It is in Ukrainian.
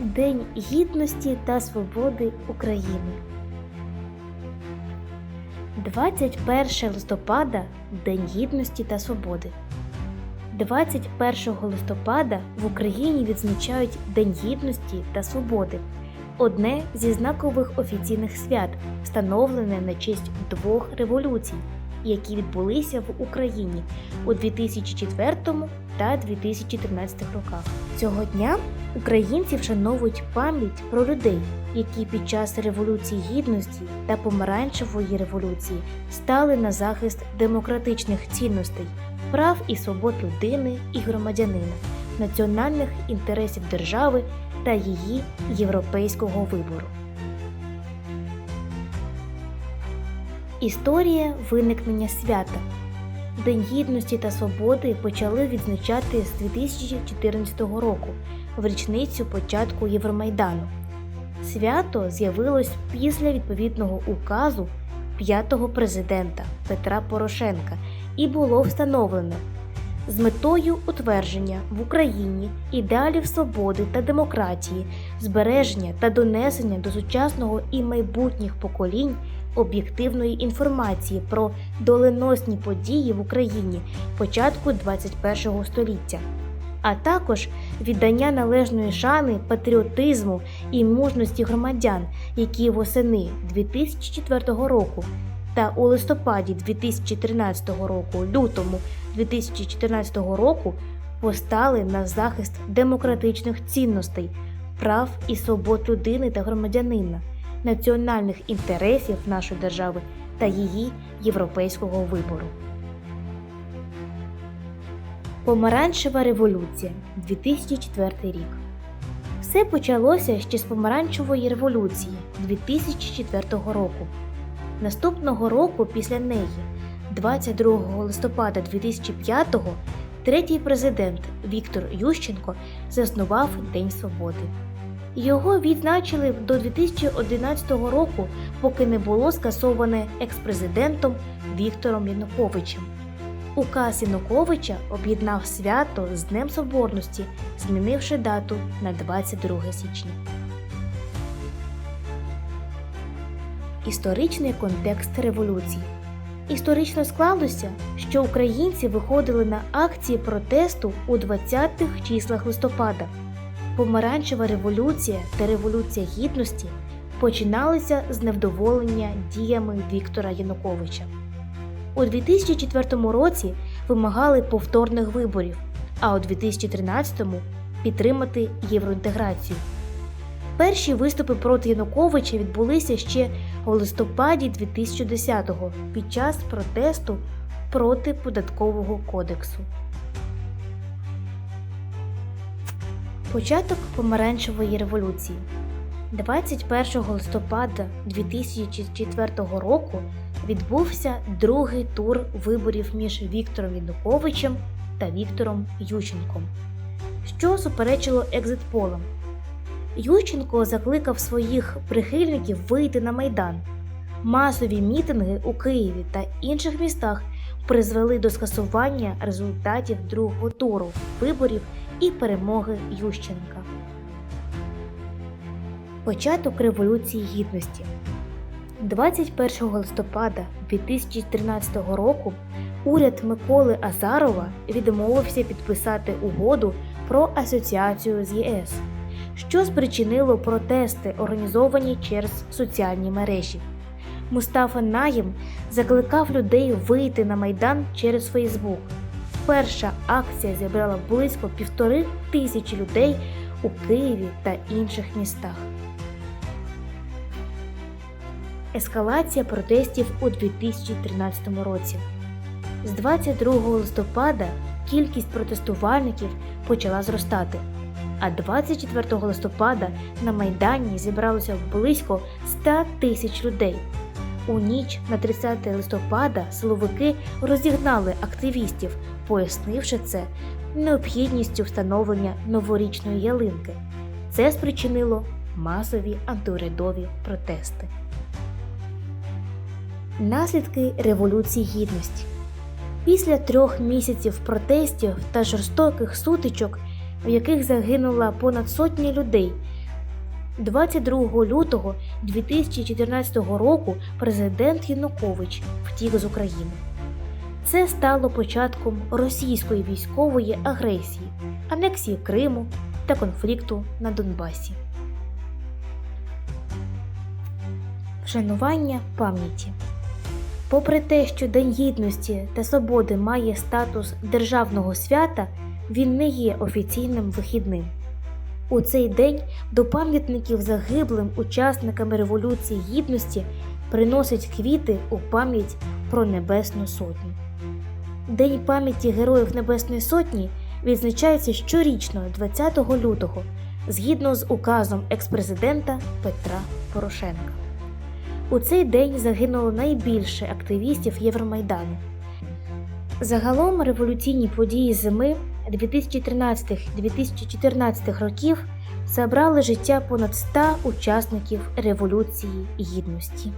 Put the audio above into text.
День гідності та свободи України. 21 листопада День гідності та свободи. 21 листопада в Україні відзначають День гідності та свободи. Одне зі знакових офіційних свят, встановлене на честь двох революцій, які відбулися в Україні у 2004 та 2013 роках. Цього дня українці вшановують пам'ять про людей, які під час революції гідності та помаранчевої революції стали на захист демократичних цінностей, прав і свобод людини і громадянина, національних інтересів держави та її європейського вибору. Історія виникнення свята. День гідності та свободи почали відзначати з 2014 року в річницю початку Євромайдану. Свято з'явилось після відповідного указу п'ятого президента Петра Порошенка і було встановлено з метою утвердження в Україні ідеалів свободи та демократії, збереження та донесення до сучасного і майбутніх поколінь об'єктивної інформації про доленосні події в Україні початку 21 століття, а також віддання належної шани патріотизму і мужності громадян, які восени 2004 року та у листопаді 2013 року, лютому 2014 року постали на захист демократичних цінностей, прав і свобод людини та громадянина, національних інтересів нашої держави та її європейського вибору. Помаранчева революція 2004 рік. Все почалося ще з помаранчевої революції 2004 року. Наступного року після неї, 22 листопада 2005-го, третій президент Віктор Ющенко заснував День Свободи. Його відзначили до 2011 року, поки не було скасоване експрезидентом Віктором Януковичем. Указ Януковича об'єднав свято з Днем Соборності, змінивши дату на 22 січня. Історичний контекст революції. Історично склалося, що українці виходили на акції протесту у 20-х числах листопада. Помаранчева революція та революція гідності починалися з невдоволення діями Віктора Януковича. У 2004 році вимагали повторних виборів, а у 2013 підтримати євроінтеграцію. Перші виступи проти Януковича відбулися ще у листопаді 2010-го під час протесту проти податкового кодексу. Початок помаранчевої революції 21 листопада 2004 року відбувся другий тур виборів між Віктором Януковичем та Віктором Ющенком, що суперечило екзитполам. Ющенко закликав своїх прихильників вийти на майдан. Масові мітинги у Києві та інших містах призвели до скасування результатів другого туру виборів і перемоги Ющенка. Початок Революції Гідності 21 листопада 2013 року уряд Миколи Азарова відмовився підписати угоду про асоціацію з ЄС, що спричинило протести, організовані через соціальні мережі. Мустафа Наєм закликав людей вийти на майдан через Фейсбук. Перша акція зібрала близько півтори тисячі людей у Києві та інших містах. Ескалація протестів у 2013 році. З 22 листопада кількість протестувальників почала зростати, а 24 листопада на Майдані зібралося близько 100 тисяч людей. У ніч на 30 листопада силовики розігнали активістів, пояснивши це необхідністю встановлення новорічної ялинки. Це спричинило масові антиурядові протести. Наслідки Революції Гідності Після трьох місяців протестів та жорстоких сутичок, в яких загинула понад сотні людей, 22 лютого 2014 року президент Янукович втік з України. Це стало початком російської військової агресії, анексії Криму та конфлікту на Донбасі. Вшанування пам'яті. Попри те, що День Гідності та Свободи має статус державного свята, він не є офіційним вихідним. У цей день до пам'ятників загиблим учасникам Революції Гідності приносять квіти у пам'ять про Небесну Сотню. День пам'яті Героїв Небесної Сотні відзначається щорічно 20 лютого згідно з указом експрезидента Петра Порошенка. У цей день загинуло найбільше активістів Євромайдану. Загалом революційні події зими 2013-2014 років забрали життя понад 100 учасників Революції Гідності.